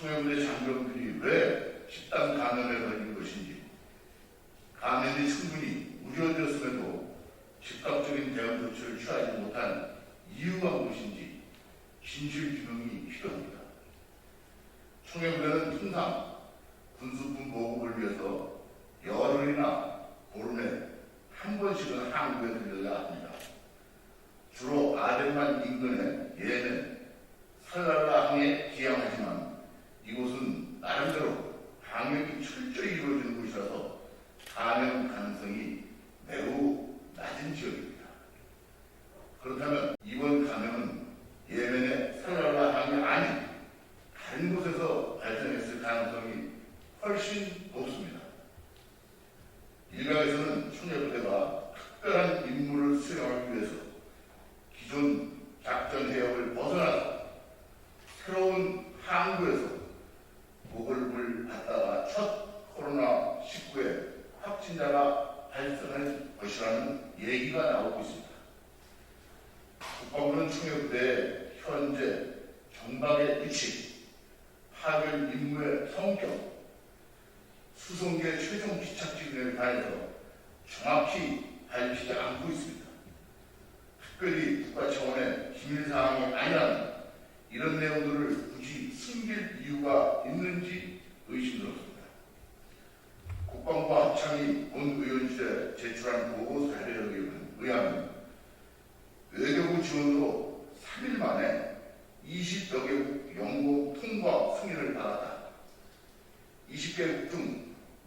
총영대 장병들이 왜 집단 감염에 걸린 것인지 감염이 충분히 우려되었음에도 즉각적인 대응 조치를 취하지 못한 이유가 무엇인지 진실 규명이 필요합니다. 총영대는 통상 군수품 보급을 위해서 열흘이나 보름에 한 번씩은 한국에 들려야 합니다. 주로 아덴만 인근의 예멘, 설날라 항에 기항하지만 이곳은 나름대로 방역이 철저히 이루어지는 곳이라서 감염 가능성이 매우 낮은 지역입니다. 그렇다면 이번 감염은 예멘의 설날라항이 아닌 다른 곳에서 발생했을 가능성이 훨씬 높습니다. 일각에서는 총회부대가 특별한 임무를 수행하기 위해서 기존 작전 해역을 벗어나서 새로운 항구에서 목을 받다가 첫 코로나19의 확진자가 발생할 것이라는 얘기가 나오고 있습니다. 국방부는 총회부대의 현재 정박의 위치, 파견 임무의 성격, 수송기의 최종 기착지 등에 관해서 정확히 밝히지 않고 있습니다. 특별히 국가 차원의 기밀 사항이 아니라면 이런 내용들을 굳이 숨길 이유가 있는지 의심스럽습니다. 국방부 합참이 본 의원실에 제출한 보고 사례에 의하면 외교부 지원으로 3일 만에 20여 개국 영국 통과 승인을 받았다. 20개국 중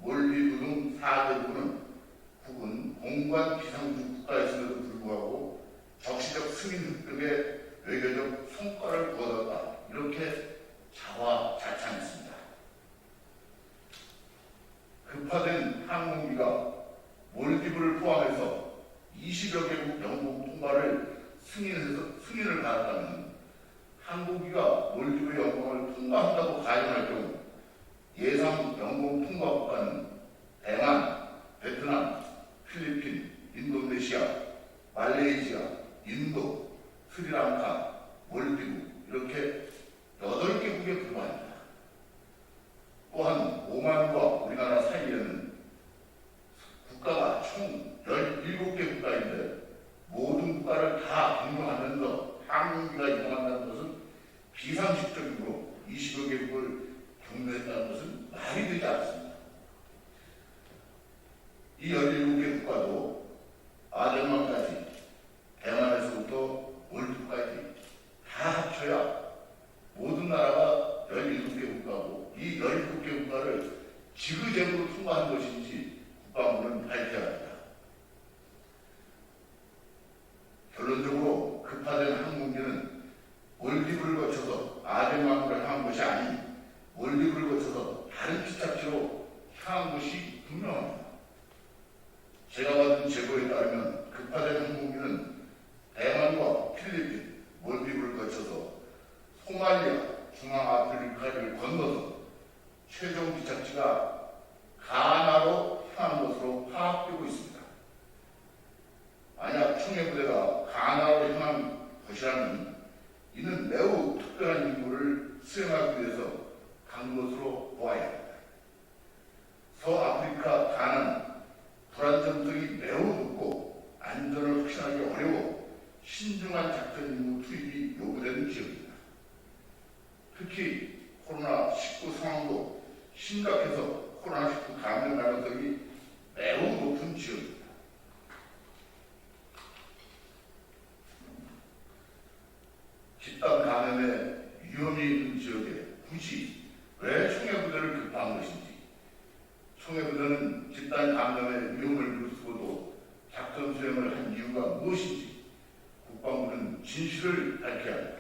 몰디브 등 4개국은 국은 공관 비상주 국가였음에도 불구하고 적시적 승인 획득에 외교적 성과를 거뒀다. 이렇게 자화자찬했습니다. 급화된 항공기가 몰디브를 포함해서 20여 개국 영국 통과를 승인해서 승인을 받았다면 항공기가 몰디브 영공을 통과한다고 가정할 경우 국가는 대만, 베트남, 필리핀, 인도네시아, 말레이시아, 인도, 스리랑카, 몰디브 이렇게 8개국에 불과합니다. 또한 오만과 우리나라 사이에는 국가가 총 17개 국가인데 모든 국가를 다 경영하면서 항공기가 이동한다는 것은 비상식적이고 20여 개국을 경유했다는 것은 말이 되지 않습니다. 이 17개 국가도 아덴만까지 대만에서부터 몰디브까지 다 합쳐야 모든 나라가 17개 국가고 이 17개 국가를 지그재그로 통과한 것인지 국방부는 밝혀야 합니다. 결론적으로 급파된 항공기는 몰디브를 거쳐서 아덴만으로 향한 것이 아닌 몰디브를 거쳐서 다른 기착지로 향한 것이 분명합니다. 제가 받은 제보에 따르면 급파된 항공기는 대만과 필리핀, 몰디브를 거쳐서 소말리아, 중앙아프리카를 건너서 최종 기착지가 가나로 향한 것으로 파악되고 있습니다. 만약 총회부대가 가나로 향한 것이라면 이는 매우 특별한 임무를 수행하기 위해서 간 것으로 보아야 합니다. 서아프리카 가나는 불안정성이 매우 높고 안전을 확신하기 어려워 신중한 작전 임무 투입이 요구되는 지역입니다. 특히 코로나19 상황도 심각해서 코로나19 감염 가능성이 매우 높은 지역입니다. 집단 감염의 위험이 있는 지역에 굳이 왜 총회부대를 급파한 것인지 총회부대는 집단 감염의 위험을 무릅쓰고도 작전 수행을 한 이유가 무엇인지 국방부는 진실을 밝혀야 합니다.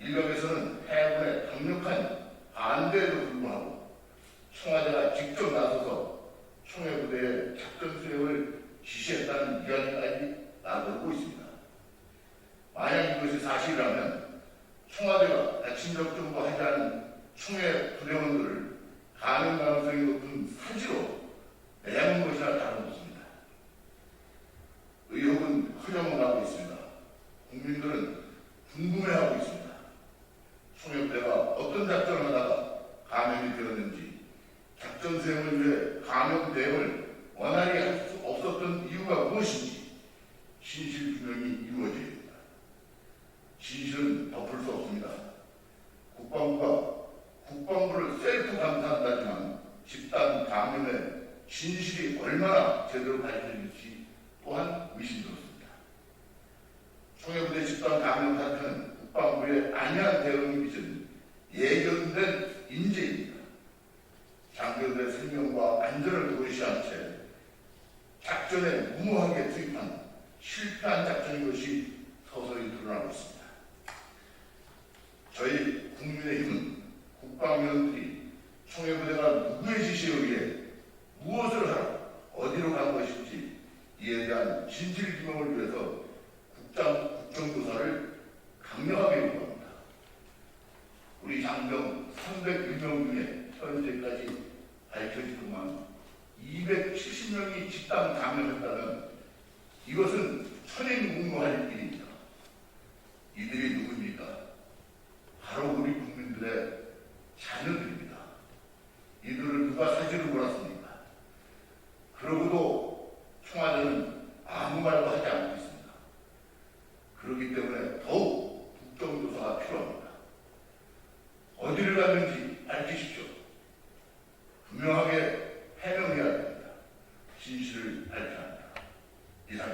일각에서는 해군의 강력한 반대에도 불구하고 청와대가 직접 나서 하는 내용을 원활히 할 수 없었던 이유가 무엇인지 진실 규명이 이루어져야 됩니다. 진실은 덮을 수 없습니다. 국방부가 국방부를 셀프 감사한다지만 집단 감염의 진실이 얼마나 제대로 밝혀질지 또한 의심스럽습니다. 총해부대 집단 감염 사태는 국방부의 안이한 대응이 빚은 예견된 인재입니다. 장병들의 생명과 안전을 도외시한 채 작전에 무모하게 투입한 실패한 작전인 것이 서서히 드러나고 있습니다. 저희 국민의힘은 국방위원들이 총회부대가 누구의 지시에 의해 무엇을 하러 어디로 간 것인지 이에 대한 진실 규명을 위해서 국장 국정조사를 강력하게 요구합니다. 우리 장병 301명 중에 현재까지 밝혀진 것만 270 명이 집단 감염했다면 이것은 천행무무할 일입니다. 이들이 누구입니까? 바로 우리 국민들의 자녀들입니다. 이들을 누가 사지를 몰았습니까? 그러고도 第三